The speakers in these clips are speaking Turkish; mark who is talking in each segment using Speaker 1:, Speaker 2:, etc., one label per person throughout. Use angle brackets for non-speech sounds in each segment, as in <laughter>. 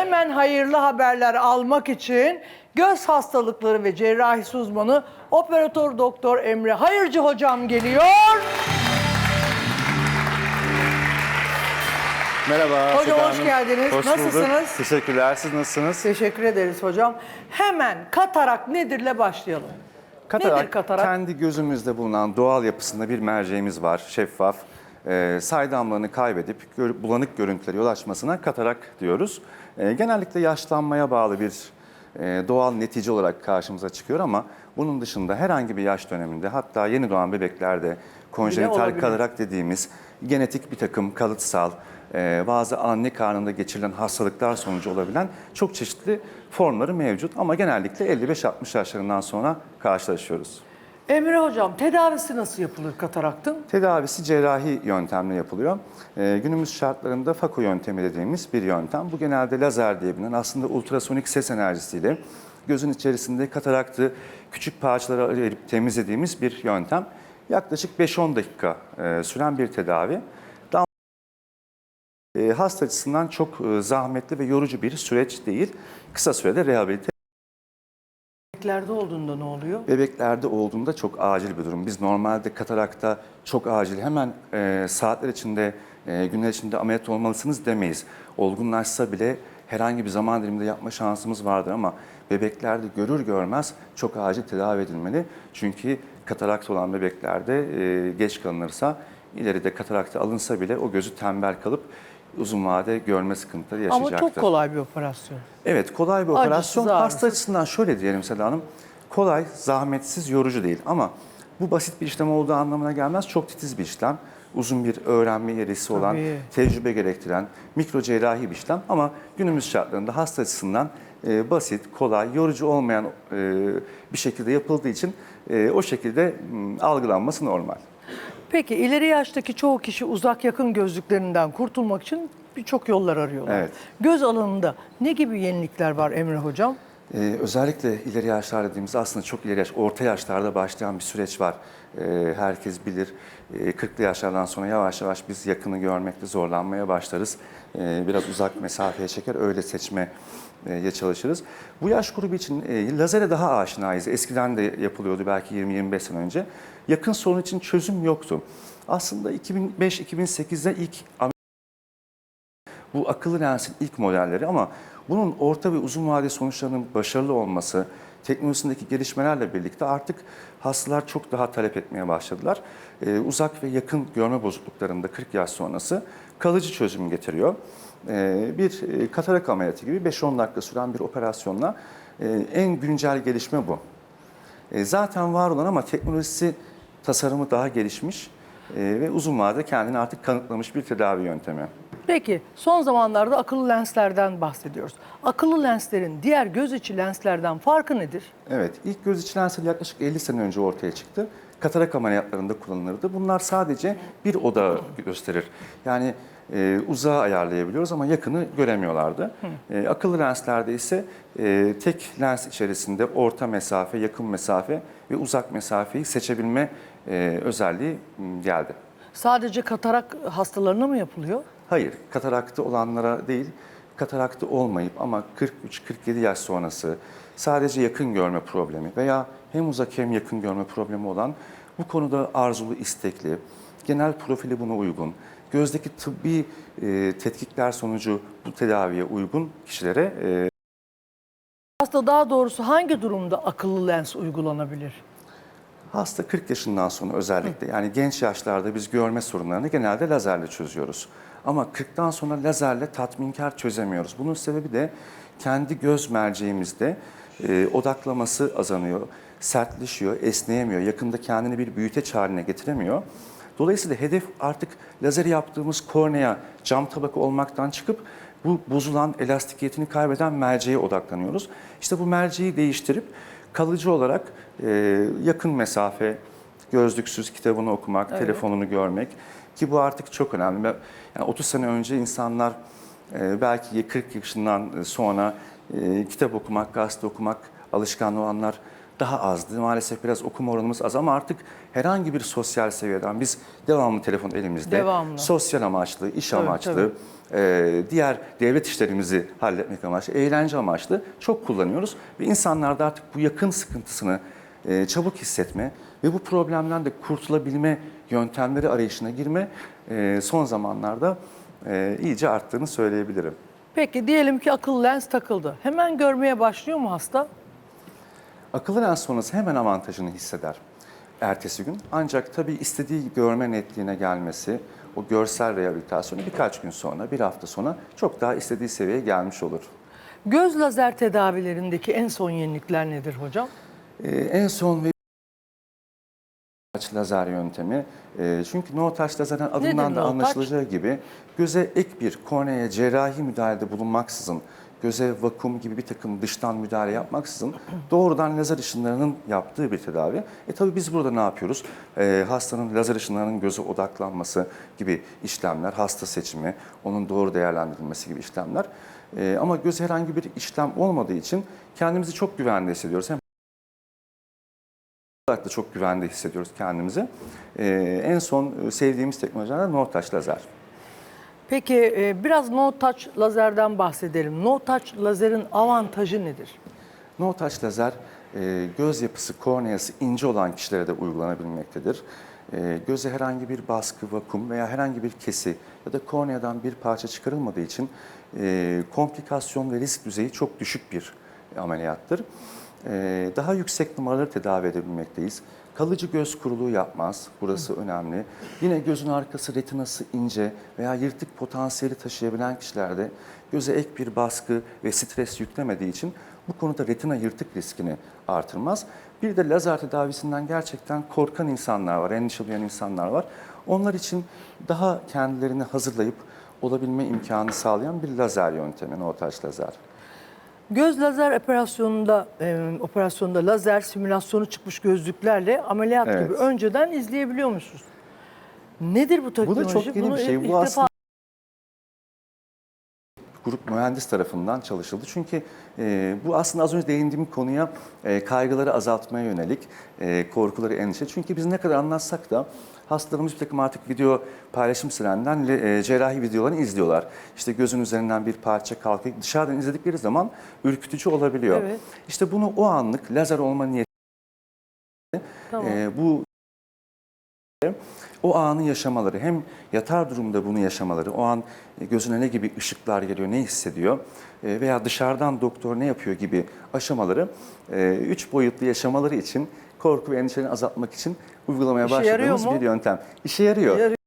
Speaker 1: hemen hayırlı haberler almak için göz hastalıkları ve cerrahisi uzmanı operatör doktor Emre Hayırcı hocam geliyor.
Speaker 2: Merhaba.
Speaker 1: Hocam,
Speaker 2: Seda
Speaker 1: hoş
Speaker 2: Hanım.
Speaker 1: geldiniz.
Speaker 2: Hoş
Speaker 1: Nasılsınız?
Speaker 2: bulduk. Teşekkürler. Siz nasılsınız?
Speaker 1: Teşekkür ederiz hocam. Hemen katarak nedirle başlayalım. Nedir katarak?
Speaker 2: kendi gözümüzde bulunan doğal yapısında bir merceğimiz var, şeffaf. Ee, saydamlığını kaybedip gör- bulanık görüntülere yol açmasına katarak diyoruz. Ee, genellikle yaşlanmaya bağlı bir e, doğal netice olarak karşımıza çıkıyor ama bunun dışında herhangi bir yaş döneminde hatta yeni doğan bebeklerde konjenital katarak dediğimiz genetik bir takım kalıtsal, e, bazı anne karnında geçirilen hastalıklar sonucu olabilen çok çeşitli formları mevcut. Ama genellikle 55-60 yaşlarından sonra karşılaşıyoruz.
Speaker 1: Emre hocam tedavisi nasıl yapılır kataraktın?
Speaker 2: Tedavisi cerrahi yöntemle yapılıyor. E, günümüz şartlarında FAKO yöntemi dediğimiz bir yöntem. Bu genelde lazer diye bilinen aslında ultrasonik ses enerjisiyle gözün içerisinde kataraktı küçük parçalara ayırıp temizlediğimiz bir yöntem. Yaklaşık 5-10 dakika e, süren bir tedavi. Daha e, hasta açısından çok e, zahmetli ve yorucu bir süreç değil. Kısa sürede rehabilite
Speaker 1: Bebeklerde olduğunda ne oluyor?
Speaker 2: Bebeklerde olduğunda çok acil bir durum. Biz normalde katarakta çok acil hemen e, saatler içinde, e, günler içinde ameliyat olmalısınız demeyiz. Olgunlaşsa bile herhangi bir zaman diliminde yapma şansımız vardır ama bebeklerde görür görmez çok acil tedavi edilmeli. Çünkü katarakt olan bebeklerde e, geç kalınırsa ileride katarakta alınsa bile o gözü tembel kalıp uzun vade görme sıkıntıları
Speaker 1: Ama
Speaker 2: yaşayacaktır.
Speaker 1: çok kolay bir operasyon.
Speaker 2: Evet kolay bir
Speaker 1: Acısız,
Speaker 2: operasyon.
Speaker 1: ağrısız.
Speaker 2: Hasta açısından şöyle diyelim Seda Hanım. Kolay, zahmetsiz, yorucu değil ama bu basit bir işlem olduğu anlamına gelmez. Çok titiz bir işlem. Uzun bir öğrenme yerisi olan,
Speaker 1: Tabii.
Speaker 2: tecrübe gerektiren, mikro cerrahi bir işlem ama günümüz şartlarında hasta açısından e, basit, kolay, yorucu olmayan e, bir şekilde yapıldığı için e, o şekilde m, algılanması normal.
Speaker 1: Peki ileri yaştaki çoğu kişi uzak yakın gözlüklerinden kurtulmak için birçok yollar arıyorlar.
Speaker 2: Evet.
Speaker 1: Göz alanında ne gibi yenilikler var Emre hocam?
Speaker 2: Ee, özellikle ileri yaşlar dediğimiz aslında çok ileri yaş, orta yaşlarda başlayan bir süreç var. Ee, herkes bilir. Ee, 40'lı yaşlardan sonra yavaş yavaş biz yakını görmekte zorlanmaya başlarız. Ee, biraz uzak mesafeye çeker, öyle seçmeye çalışırız. Bu yaş grubu için e, lazere daha aşinayız. Eskiden de yapılıyordu belki 20-25 sene önce. Yakın sorun için çözüm yoktu. Aslında 2005-2008'de ilk bu akıllı lensin ilk modelleri ama bunun orta ve uzun vadeli sonuçlarının başarılı olması, teknolojisindeki gelişmelerle birlikte artık hastalar çok daha talep etmeye başladılar. Ee, uzak ve yakın görme bozukluklarında 40 yaş sonrası kalıcı çözüm getiriyor. Ee, bir e, katarak ameliyatı gibi 5-10 dakika süren bir operasyonla e, en güncel gelişme bu. E, zaten var olan ama teknolojisi, tasarımı daha gelişmiş e, ve uzun vadede kendini artık kanıtlamış bir tedavi yöntemi.
Speaker 1: Peki son zamanlarda akıllı lenslerden bahsediyoruz. Akıllı lenslerin diğer göz içi lenslerden farkı nedir?
Speaker 2: Evet, ilk göz içi lensler yaklaşık 50 sene önce ortaya çıktı. Katarak ameliyatlarında kullanılırdı. Bunlar sadece bir oda gösterir. Yani e, uzağı ayarlayabiliyoruz ama yakını göremiyorlardı. E, akıllı lenslerde ise e, tek lens içerisinde orta mesafe, yakın mesafe ve uzak mesafeyi seçebilme e, özelliği geldi.
Speaker 1: Sadece katarak hastalarına mı yapılıyor?
Speaker 2: Hayır, kataraktı olanlara değil, kataraktı olmayıp ama 43-47 yaş sonrası sadece yakın görme problemi veya hem uzak hem yakın görme problemi olan bu konuda arzulu, istekli, genel profili buna uygun, gözdeki tıbbi e, tetkikler sonucu bu tedaviye uygun kişilere e,
Speaker 1: Hasta daha doğrusu hangi durumda akıllı lens uygulanabilir?
Speaker 2: Hasta 40 yaşından sonra özellikle yani genç yaşlarda biz görme sorunlarını genelde lazerle çözüyoruz. Ama 40'tan sonra lazerle tatminkar çözemiyoruz. Bunun sebebi de kendi göz merceğimizde e, odaklaması azalıyor, sertleşiyor, esneyemiyor, yakında kendini bir büyüteç haline getiremiyor. Dolayısıyla hedef artık lazer yaptığımız kornea, cam tabaka olmaktan çıkıp bu bozulan elastikiyetini kaybeden merceğe odaklanıyoruz. İşte bu merceği değiştirip kalıcı olarak e, yakın mesafe, gözlüksüz kitabını okumak, telefonunu görmek ki bu artık çok önemli. Yani 30 sene önce insanlar e, belki 40 yaşından sonra e, kitap okumak, gazete okumak alışkanlığı olanlar daha azdı. Maalesef biraz okuma oranımız az ama artık herhangi bir sosyal seviyeden biz devamlı telefon elimizde.
Speaker 1: Devamlı.
Speaker 2: Sosyal amaçlı, iş
Speaker 1: Tabii,
Speaker 2: amaçlı,
Speaker 1: tabii.
Speaker 2: e, diğer devlet işlerimizi halletmek amaçlı, eğlence amaçlı çok kullanıyoruz. Ve insanlarda artık bu yakın sıkıntısını e, çabuk hissetme ve bu problemden de kurtulabilme yöntemleri arayışına girme e, son zamanlarda e, iyice arttığını söyleyebilirim.
Speaker 1: Peki diyelim ki akıllı lens takıldı. Hemen görmeye başlıyor mu hasta?
Speaker 2: Akıllı lens sonrası hemen avantajını hisseder ertesi gün. Ancak tabii istediği görme netliğine gelmesi, o görsel rehabilitasyonu birkaç gün sonra, bir hafta sonra çok daha istediği seviyeye gelmiş olur.
Speaker 1: Göz lazer tedavilerindeki en son yenilikler nedir hocam?
Speaker 2: Ee, en son ve taş lazer yöntemi. Ee, çünkü no taş lazerden adından da
Speaker 1: no
Speaker 2: anlaşılacağı gibi göze ek bir korneaya cerrahi müdahalede bulunmaksızın, göze vakum gibi bir takım dıştan müdahale yapmaksızın doğrudan lazer ışınlarının yaptığı bir tedavi. E tabii biz burada ne yapıyoruz? Ee, hastanın lazer ışınlarının göze odaklanması gibi işlemler, hasta seçimi, onun doğru değerlendirilmesi gibi işlemler. Ee, ama göz herhangi bir işlem olmadığı için kendimizi çok güvende hissediyoruz. Hem olarak da çok güvende hissediyoruz kendimizi. Ee, en son e, sevdiğimiz teknolojilerden no touch lazer.
Speaker 1: Peki e, biraz no touch lazerden bahsedelim. No touch lazerin avantajı nedir?
Speaker 2: No touch lazer e, göz yapısı, korneası ince olan kişilere de uygulanabilmektedir. E, göze herhangi bir baskı, vakum veya herhangi bir kesi ya da korneadan bir parça çıkarılmadığı için komplikasyon ve risk düzeyi çok düşük bir ameliyattır. E, daha yüksek numaraları tedavi edebilmekteyiz. Kalıcı göz kuruluğu yapmaz. Burası önemli. Yine gözün arkası retinası ince veya yırtık potansiyeli taşıyabilen kişilerde göze ek bir baskı ve stres yüklemediği için bu konuda retina yırtık riskini artırmaz. Bir de lazer tedavisinden gerçekten korkan insanlar var, endişe duyan insanlar var. Onlar için daha kendilerini hazırlayıp olabilme imkanı sağlayan bir lazer yöntemi, no touch lazer.
Speaker 1: Göz lazer operasyonunda e, operasyonda lazer simülasyonu çıkmış gözlüklerle ameliyat
Speaker 2: Evet.
Speaker 1: gibi önceden izleyebiliyor musunuz? Nedir bu teknoloji?
Speaker 2: çok yeni
Speaker 1: Bunu
Speaker 2: bir şey.
Speaker 1: ilk
Speaker 2: Bu
Speaker 1: defa
Speaker 2: aslında- grup mühendis tarafından çalışıldı. Çünkü e, bu aslında az önce değindiğim konuya e, kaygıları azaltmaya yönelik e, korkuları, endişe. Çünkü biz ne kadar anlatsak da hastalarımız bir takım artık video paylaşım sırasından e, cerrahi videolarını izliyorlar. İşte gözün üzerinden bir parça kalkıyor. Dışarıdan izledikleri zaman ürkütücü olabiliyor.
Speaker 1: Evet.
Speaker 2: İşte bunu o anlık lazer olma niyeti
Speaker 1: Tamam.
Speaker 2: ee, bu o anı yaşamaları hem yatar durumda bunu yaşamaları, o an e, gözüne ne gibi ışıklar geliyor, ne hissediyor e, veya dışarıdan doktor ne yapıyor gibi aşamaları e, üç boyutlu yaşamaları için korku ve endişeleri azaltmak için uygulamaya
Speaker 1: İşe yarıyor
Speaker 2: başladığımız
Speaker 1: mu?
Speaker 2: bir yöntem. İşe yarıyor.
Speaker 1: Yarıyor.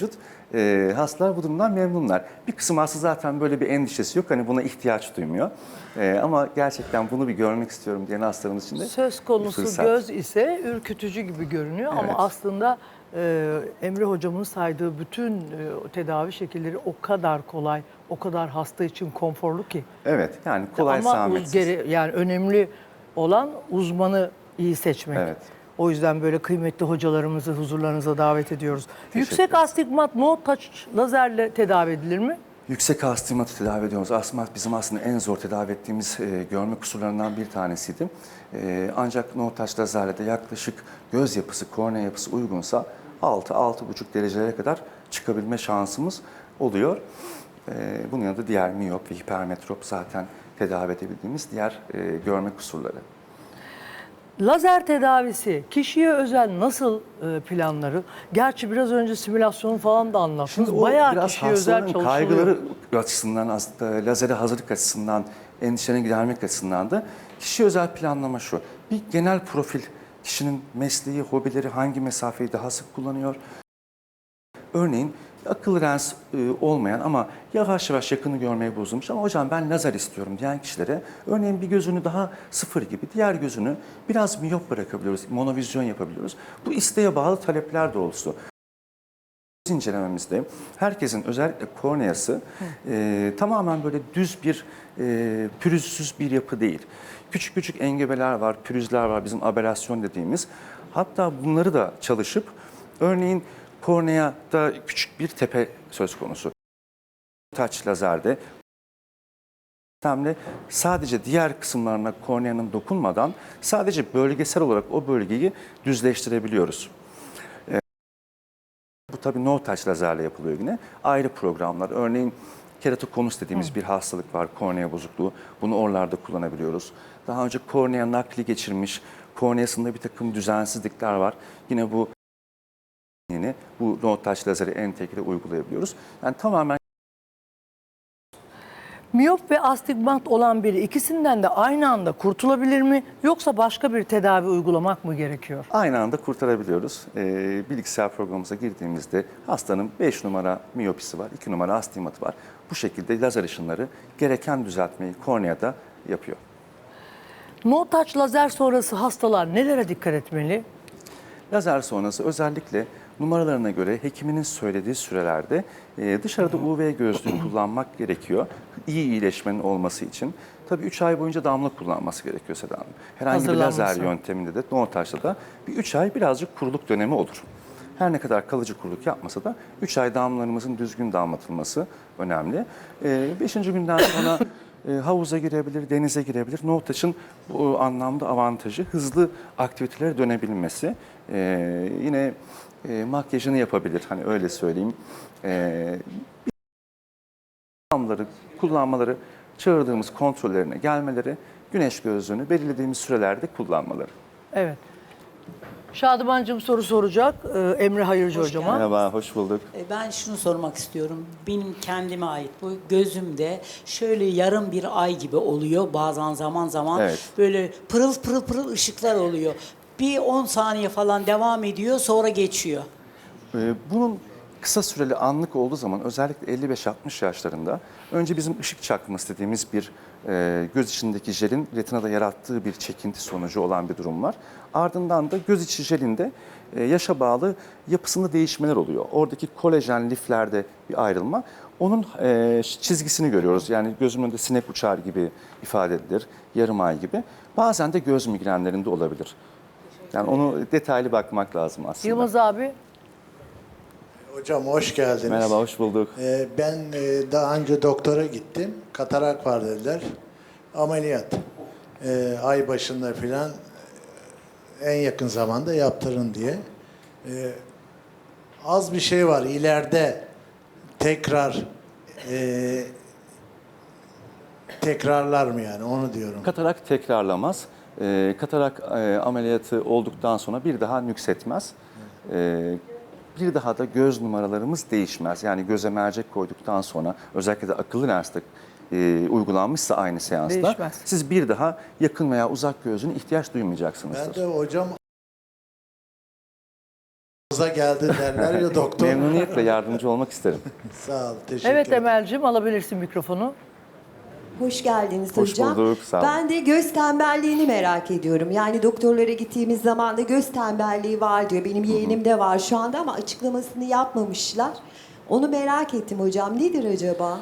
Speaker 2: Mevcut. E, hastalar bu durumdan memnunlar. Bir kısım hasta zaten böyle bir endişesi yok. Hani buna ihtiyaç duymuyor. E, ama gerçekten bunu bir görmek istiyorum diyen hastalarımız için de
Speaker 1: Söz konusu
Speaker 2: fırsat.
Speaker 1: göz ise ürkütücü gibi görünüyor ama
Speaker 2: Evet.
Speaker 1: aslında e, Emre hocamın saydığı bütün e, tedavi şekilleri o kadar kolay, o kadar hasta için konforlu ki.
Speaker 2: Evet yani kolay
Speaker 1: ama
Speaker 2: zahmetsiz.
Speaker 1: geri, yani önemli olan uzmanı iyi seçmek.
Speaker 2: Evet.
Speaker 1: O yüzden böyle kıymetli hocalarımızı huzurlarınıza davet ediyoruz. Yüksek astigmat no touch lazerle tedavi edilir mi?
Speaker 2: Yüksek astigmatı tedavi ediyoruz. Astigmat bizim aslında en zor tedavi ettiğimiz e, görme kusurlarından bir tanesiydi. E, ancak no touch lazerle de yaklaşık göz yapısı, kornea yapısı uygunsa 6-6,5 derecelere kadar çıkabilme şansımız oluyor. E, bunun yanında diğer miyop ve hipermetrop zaten tedavi edebildiğimiz diğer e, görme kusurları.
Speaker 1: Lazer tedavisi kişiye özel nasıl e, planları? Gerçi biraz önce simülasyonu falan da anlattınız.
Speaker 2: Şimdi o
Speaker 1: Bayağı
Speaker 2: biraz
Speaker 1: kişiye özel çalışılıyor.
Speaker 2: kaygıları açısından, aslında lazere hazırlık açısından, endişelerini gidermek açısından da kişiye özel planlama şu. Bir genel profil, kişinin mesleği, hobileri hangi mesafeyi daha sık kullanıyor? Örneğin akıllı lens e, olmayan ama yavaş yavaş yakını görmeye bozulmuş ama hocam ben lazer istiyorum diyen kişilere örneğin bir gözünü daha sıfır gibi diğer gözünü biraz miyop bırakabiliyoruz, monovizyon yapabiliyoruz. Bu isteğe bağlı talepler doğrultusu Göz incelememizde herkesin özellikle korneası e, tamamen böyle düz bir e, pürüzsüz bir yapı değil. Küçük küçük engebeler var, pürüzler var bizim aberasyon dediğimiz. Hatta bunları da çalışıp örneğin korneada küçük bir tepe söz konusu. Touch lazerde sadece diğer kısımlarına korneanın dokunmadan sadece bölgesel olarak o bölgeyi düzleştirebiliyoruz. Ee, Bu tabii no touch lazerle yapılıyor yine. Ayrı programlar. Örneğin keratokonus dediğimiz bir hastalık var, kornea bozukluğu. Bunu oralarda kullanabiliyoruz. Daha önce kornea nakli geçirmiş, korneasında bir takım düzensizlikler var. Yine bu yeni bu no touch lazeri entegre uygulayabiliyoruz. Yani tamamen
Speaker 1: Miyop ve astigmat olan biri ikisinden de aynı anda kurtulabilir mi yoksa başka bir tedavi uygulamak mı gerekiyor?
Speaker 2: aynı anda kurtarabiliyoruz. Ee, bilgisayar programımıza girdiğimizde hastanın 5 numara miyopisi var, 2 numara astigmatı var. Bu şekilde lazer ışınları gereken düzeltmeyi korneada yapıyor.
Speaker 1: No touch lazer sonrası hastalar nelere dikkat etmeli?
Speaker 2: Lazer sonrası özellikle numaralarına göre hekiminin söylediği sürelerde e, dışarıda UV gözlüğü <clears throat> kullanmak gerekiyor. İyi iyileşmenin olması için. Tabii 3 ay boyunca damla kullanması gerekiyor Seda Hanım. Herhangi bir lazer yönteminde de no touch'ta da bir 3 ay birazcık kuruluk dönemi olur. Her ne kadar kalıcı kuruluk yapmasa da 3 ay damlalarımızın düzgün damlatılması önemli. 5. günden sonra <laughs> e, havuza girebilir, denize girebilir. No touch'ın bu anlamda avantajı hızlı aktivitelere dönebilmesi. E, yine e, makyajını yapabilir, hani öyle söyleyeyim. E, damlaları kullanmaları, çağırdığımız kontrollerine gelmeleri, güneş gözlüğünü belirlediğimiz sürelerde kullanmaları.
Speaker 1: Evet. Şadımancığım soru soracak e, Emre Hayırcı
Speaker 3: Hoş
Speaker 1: hocama.
Speaker 2: Merhaba, hoş bulduk.
Speaker 3: E, Ben şunu sormak istiyorum. Benim kendime ait bu gözümde şöyle yarım bir ay gibi oluyor. Bazen zaman zaman
Speaker 2: Evet.
Speaker 3: böyle pırıl pırıl pırıl ışıklar oluyor. Bir 10 saniye falan devam ediyor sonra geçiyor.
Speaker 2: Ee, Bunun kısa süreli anlık olduğu zaman özellikle 55-60 yaşlarında önce bizim ışık çakması dediğimiz bir e, göz içindeki jelin retinada yarattığı bir çekinti sonucu olan bir durum var. Ardından da göz içi jelinde e, yaşa bağlı yapısında değişmeler oluyor. Oradaki kolajen liflerde bir ayrılma. Onun e, çizgisini görüyoruz. Yani gözümün önünde sinek uçar gibi ifade edilir, yarım ay gibi. Bazen de göz migrenlerinde olabilir. Yani onu detaylı bakmak lazım aslında.
Speaker 1: Yılmaz abi
Speaker 4: Hocam hoş geldiniz.
Speaker 2: Merhaba, hoş bulduk.
Speaker 4: Ee, ben e, daha önce doktora gittim. Katarak var dediler. Ameliyat. Ee, ay başında filan e, en yakın zamanda yaptırın diye. Ee, az bir şey var. İleride tekrar e, tekrarlar mı yani onu diyorum.
Speaker 2: Katarak tekrarlamaz. Ee, katarak e, ameliyatı olduktan sonra bir daha nüksetmez. Ee, bir daha da göz numaralarımız değişmez. Yani göze mercek koyduktan sonra özellikle de akıllı lensle e, uygulanmışsa aynı seansta
Speaker 1: Değişmez.
Speaker 2: siz bir daha yakın veya uzak gözüne ihtiyaç duymayacaksınızdır.
Speaker 4: Ben de hocam Ağza geldi derler ya <laughs> doktor.
Speaker 2: Memnuniyetle yardımcı olmak isterim. <laughs>
Speaker 4: Sağ ol. Teşekkür
Speaker 1: Evet
Speaker 4: ederim.
Speaker 1: Emel'cim alabilirsin mikrofonu.
Speaker 5: Hoş geldiniz
Speaker 2: Hoş
Speaker 5: hocam.
Speaker 2: bulduk, sağ olun.
Speaker 5: Ben de göz tembelliğini merak ediyorum. Yani doktorlara gittiğimiz zaman da göz tembelliği var diyor. Benim yeğenimde var şu anda ama açıklamasını yapmamışlar. Onu merak ettim hocam. Nedir acaba?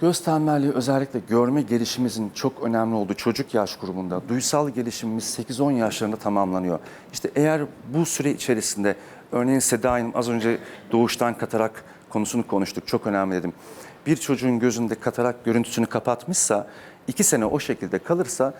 Speaker 2: Göz tembelliği özellikle görme gelişimimizin çok önemli olduğu çocuk yaş grubunda duysal gelişimimiz 8-10 yaşlarında tamamlanıyor. İşte eğer bu süre içerisinde örneğin Seda Hanım az önce doğuştan katarak konusunu konuştuk çok önemli dedim. Bir çocuğun gözünde katarak görüntüsünü kapatmışsa 2 sene o şekilde kalırsa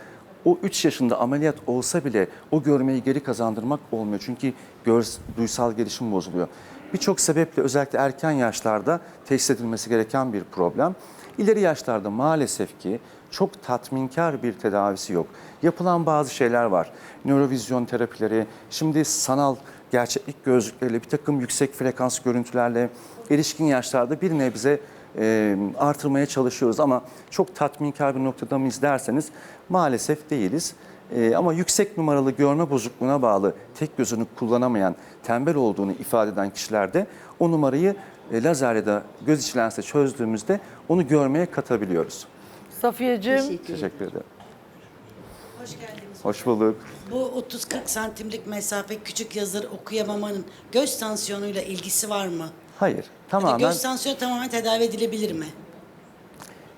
Speaker 2: o 3 yaşında ameliyat olsa bile o görmeyi geri kazandırmak olmuyor. Çünkü göz duysal gelişim bozuluyor. Birçok sebeple özellikle erken yaşlarda teşhis edilmesi gereken bir problem. İleri yaşlarda maalesef ki çok tatminkar bir tedavisi yok. Yapılan bazı şeyler var. Nörovizyon terapileri, şimdi sanal gerçeklik gözlükleriyle bir takım yüksek frekans görüntülerle erişkin yaşlarda bir nebze e, artırmaya çalışıyoruz ama çok tatminkar bir noktada mıyız derseniz maalesef değiliz. E, ama yüksek numaralı görme bozukluğuna bağlı tek gözünü kullanamayan, tembel olduğunu ifade eden kişilerde o numarayı e, lazer ya da göz içi lensle çözdüğümüzde onu görmeye katabiliyoruz.
Speaker 1: Safiyeciğim
Speaker 5: Teşekkür ederim.
Speaker 6: Hoş geldiniz.
Speaker 2: Hoş bulduk.
Speaker 6: Bu 30-40 santimlik mesafe küçük yazıları okuyamamanın göz tansiyonuyla ilgisi var mı?
Speaker 2: Hayır, tamamen
Speaker 6: göz tansiyonu tamamen tedavi edilebilir mi?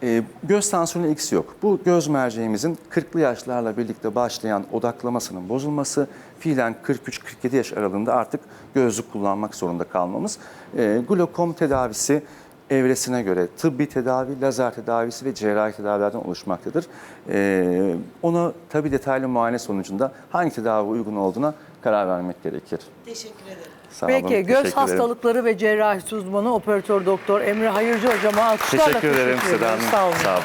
Speaker 2: e, göz tansiyonu ilgisi yok. Bu göz merceğimizin 40'lı yaşlarla birlikte başlayan odaklamasının bozulması, fiilen 43-47 yaş aralığında artık gözlük kullanmak zorunda kalmamız. E, glokom tedavisi evresine göre tıbbi tedavi, lazer tedavisi ve cerrahi tedavilerden oluşmaktadır. Ee, ona tabii detaylı muayene sonucunda hangi tedavi uygun olduğuna karar vermek gerekir.
Speaker 6: Teşekkür ederim.
Speaker 2: Sağ olun,
Speaker 1: Peki
Speaker 2: teşekkür
Speaker 1: göz
Speaker 2: ederim.
Speaker 1: hastalıkları ve cerrahisi uzmanı operatör doktor Emre Hayırcı hocama alkışlarla
Speaker 2: Teşekkür ederim Seda. Hanım.
Speaker 1: Sağ olun.
Speaker 2: Sağ olun.